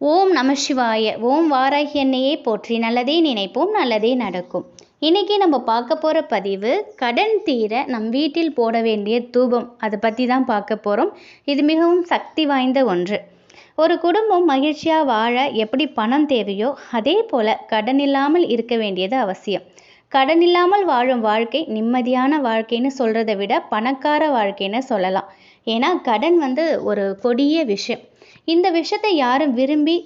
ஓம் நம சிவாய ஓம் வாராகி எண்ணெயை போற்றி நல்லதே நினைப்போம் நல்லதே நடக்கும். இன்றைக்கி நம்ம பார்க்க போகிற பதிவு கடன் தீர நம் வீட்டில் போட வேண்டிய தூபம். அதை பற்றி தான் பார்க்க போகிறோம் இது மிகவும் சக்தி வாய்ந்த ஒன்று. ஒரு குடும்பம் மகிழ்ச்சியாக வாழ எப்படி பணம் தேவையோ அதே போல் கடன் இல்லாமல் இருக்க வேண்டியது அவசியம். கடன் இல்லாமல் வாழும் வாழ்க்கை நிம்மதியான வாழ்க்கைன்னு சொல்கிறத விட பணக்கார வாழ்க்கைன்னு சொல்லலாம். ஏன்னா கடன் வந்து ஒரு கொடிய விஷயம். இந்த விஷயத்தை யாரும் விரும்பி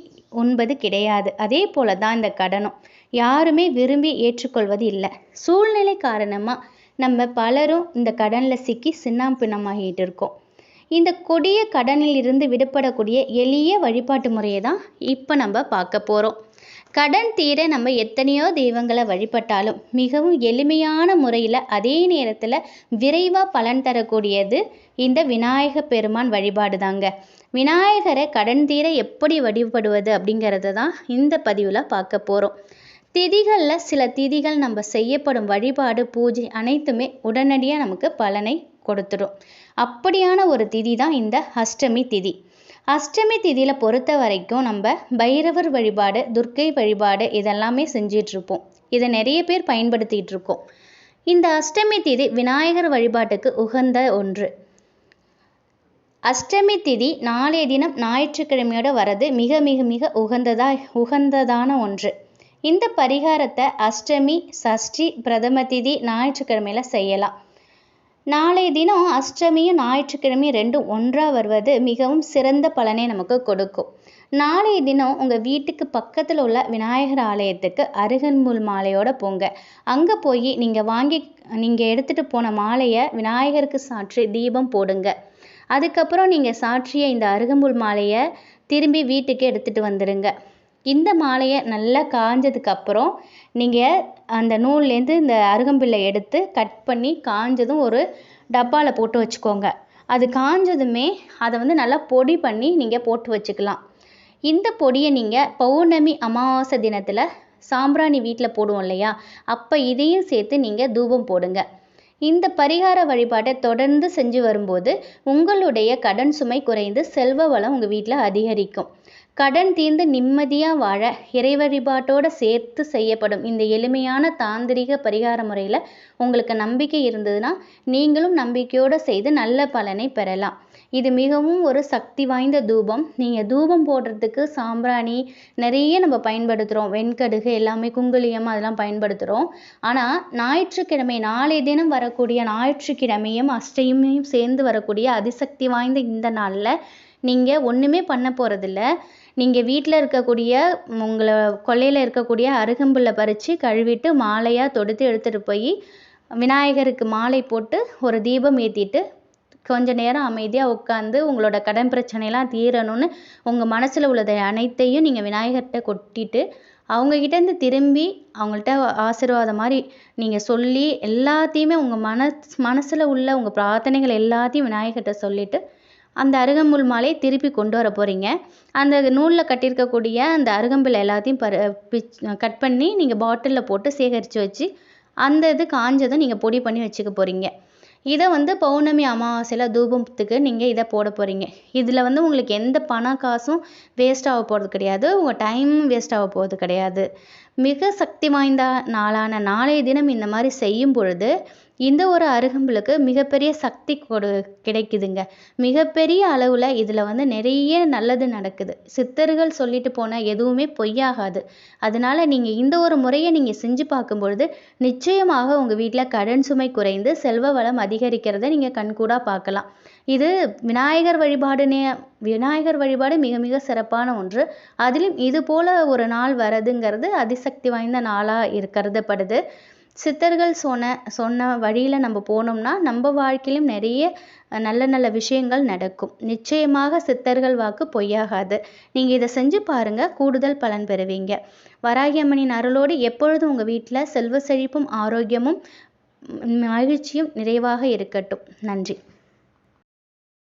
உண்பது கிடையாது. அதே போல தான் இந்த கடனும். யாருமே விரும்பி ஏற்றுக்கொள்வது இல்லை. சூழ்நிலை காரணமாக நம்ம பலரும் இந்த கடனில் சிக்கி சின்னாம்பின்னமாகிட்டு இருக்கோம். இந்த கொடிய கடனில் இருந்து விடுபடக்கூடிய எளிய வழிபாட்டு முறையை தான் இப்போ நம்ம பார்க்க போகிறோம் கடன் தீர நம்ம எத்தனையோ தெய்வங்களை வழிபட்டாலும் மிகவும் எளிமையான முறையில் அதே நேரத்தில் விரைவாக பலன் தரக்கூடியது இந்த விநாயக பெருமான் வழிபாடு தாங்க விநாயகரை கடன் தீர எப்படி வழிபடுவது அப்படிங்கிறத தான் இந்த பதிவில் பார்க்க போகிறோம் திதிகளில் சில திதிகள் நம்ம செய்யப்படும் வழிபாடு பூஜை அனைத்துமே உடனடியாக நமக்கு பலனை கொடுத்துடும் அப்படியான ஒரு திதி தான் இந்த அஷ்டமி திதி. அஷ்டமி திதியில் பொறுத்த வரைக்கும் நம்ம பைரவர் வழிபாடு துர்க்கை வழிபாடு இதெல்லாமே செஞ்சிட்ருப்போம். இதை நிறைய பேர் பயன்படுத்திகிட்டு இருக்கோம் இந்த அஷ்டமி திதி விநாயகர் வழிபாட்டுக்கு உகந்த ஒன்று. அஷ்டமி திதி நாளைய தினம் ஞாயிற்றுக்கிழமையோட வரது மிக மிக மிக உகந்ததா உகந்ததான ஒன்று. இந்த பரிகாரத்தை அஷ்டமி சஷ்டி பிரதம திதி ஞாயிற்றுக்கிழமையில செய்யலாம். நாளைய தினம் அஷ்டமியும் ஞாயிற்றுக்கிழமையும் ரெண்டும் ஒன்றாக வருவது மிகவும் சிறந்த பலனை நமக்கு கொடுக்கும். நாளைய தினம் உங்கள் வீட்டுக்கு பக்கத்தில் உள்ள விநாயகர் ஆலயத்துக்கு அருகன்புல் மாலையோட போங்க. அங்கே போய் நீங்கள் வாங்கி நீங்கள் எடுத்துகிட்டு போன மாலையை விநாயகருக்கு சாற்றி தீபம் போடுங்க. அதுக்கப்புறம் நீங்கள் சாற்றிய இந்த அருகம்புல் மாலையை திரும்பி வீட்டுக்கு எடுத்துகிட்டு வந்துடுங்க இந்த மாலையை நல்லா காஞ்சதுக்கப்புறம் நீங்கள் அந்த நூல்லேருந்து இந்த அருகம்பில்லை எடுத்து கட் பண்ணி காஞ்சதும் ஒரு டப்பாவில் போட்டு வச்சுக்கோங்க. அது காஞ்சதுமே அதை வந்து நல்லா பொடி பண்ணி நீங்கள் போட்டு வச்சுக்கலாம். இந்த பொடியை நீங்கள் பௌர்ணமி அமாவாசை தினத்தில் சாம்பிராணி வீட்டில் போடுவோம் இல்லையா? அப்போ இதையும் சேர்த்து நீங்கள் தூபம் போடுங்க. இந்த பரிகார வழிபாட்டை தொடர்ந்து செஞ்சு வரும்போது உங்களுடைய கடன் சுமை குறைந்து செல்வ வளம் உங்கள் வீட்டில் அதிகரிக்கும். கடன் தீர்ந்து நிம்மதியாக வாழ இறை வழிபாட்டோடு சேர்த்து செய்யப்படும் இந்த எளிமையான தாந்திரிக பரிகார முறையில் உங்களுக்கு நம்பிக்கை இருந்ததுன்னா நீங்களும் நம்பிக்கையோடு செய்து நல்ல பலனை பெறலாம். இது மிகவும் ஒரு சக்தி வாய்ந்த தூபம். நீங்கள் தூபம் போடுறதுக்கு சாம்பிராணி நிறைய நம்ம பயன்படுத்துகிறோம் வெண்கடுகு எல்லாமே குங்குளியம் அதெல்லாம் பயன்படுத்துகிறோம் ஆனால் ஞாயிற்றுக்கிழமை நாளை தினம் வரக்கூடிய ஞாயிற்றுக்கிழமையும் அஷ்டமியும் சேர்ந்து வரக்கூடிய அதிசக்தி வாய்ந்த இந்த நாளில் நீங்கள் ஒன்றுமே பண்ண போகிறதில்ல நீங்கள் வீட்டில் இருக்கக்கூடிய உங்களை கொல்லையில் இருக்கக்கூடிய அருகம்புல்லை பறித்து கழுவிட்டு மாலையாக தொடுத்து எடுத்துகிட்டு போய் விநாயகருக்கு மாலை போட்டு ஒரு தீபம் ஏற்றிட்டு கொஞ்ச நேரம் அமைதியாக உட்காந்து உங்களோட கடன் பிரச்சனைலாம் தீரணும்னு உங்கள் மனசில் உள்ளதை அனைத்தையும் நீங்கள் விநாயகர்கிட்ட கொட்டிட்டு அவங்கக்கிட்டேருந்து திரும்பி அவங்கள்ட்ட ஆசீர்வாதம் மாதிரி நீங்கள் சொல்லி எல்லாத்தையுமே உங்கள் மனஸ் மனசில் உள்ள உங்கள் பிரார்த்தனைகள் எல்லாத்தையும் விநாயகர்கிட்ட சொல்லிவிட்டு அந்த அருகம்புல் மாலையை திருப்பி கொண்டு வர போகிறீங்க அந்த நூலில் கட்டியிருக்கக்கூடிய அந்த அருகம்புல் எல்லாத்தையும் பரு பிச் கட் பண்ணி நீங்கள் பாட்டிலில் போட்டு சேகரித்து வச்சு அந்த இது காஞ்சதும் நீங்கள் பொடி பண்ணி வச்சுக்க போகிறீங்க இதை வந்து பௌர்ணமி அமாவாசையில் தூபத்துக்கு நீங்கள் இதை போட போகிறீங்க இதில் வந்து உங்களுக்கு எந்த பண காசும் வேஸ்ட் ஆக போகிறது கிடையாது. உங்கள் டைமும் வேஸ்ட் ஆக போகிறது கிடையாது. மிக சக்தி வாய்ந்த நாளான நாளைய தினம் இந்த மாதிரி செய்யும் பொழுது இந்த ஒரு அருகம்புலுக்கு மிகப்பெரிய சக்தி கொடு கிடைக்குதுங்க. மிகப்பெரிய அளவில் இதில் வந்து நிறைய நல்லது நடக்குது. சித்தர்கள் சொல்லிட்டு போனால் எதுவுமே பொய்யாகாது. அதனால் நீங்கள் இந்த ஒரு முறையை நீங்கள் செஞ்சு பார்க்கும்பொழுது நிச்சயமாக உங்கள் வீட்டில் கடன் சுமை குறைந்து செல்வ வளம் அதிகரிக்கிறத நீங்கள் கண்கூடாக பார்க்கலாம். இது விநாயகர் வழிபாடுனே விநாயகர் வழிபாடு மிக மிக சிறப்பான ஒன்று. அதிலும் இது போல் ஒரு நாள் வரதுங்கிறது அதிசக்தி வாய்ந்த நாளாக இருக்கிறதுப்படுது சித்தர்கள் சொன்ன சொன்ன வழியில் நம்ம போனோம்னா நம்ம வாழ்க்கையிலும் நிறைய நல்ல நல்ல விஷயங்கள் நடக்கும். நிச்சயமாக சித்தர்கள் வாக்கு பொய்யாகாது. நீங்கள் இதை செஞ்சு பாருங்கள் கூடுதல் பலன் பெறுவீங்க. வராகி அம்மனின் அருளோடு எப்பொழுதும் உங்கள் வீட்டில் செல்வ செழிப்பும் ஆரோக்கியமும் மகிழ்ச்சியும் நிறைவாக இருக்கட்டும். நன்றி.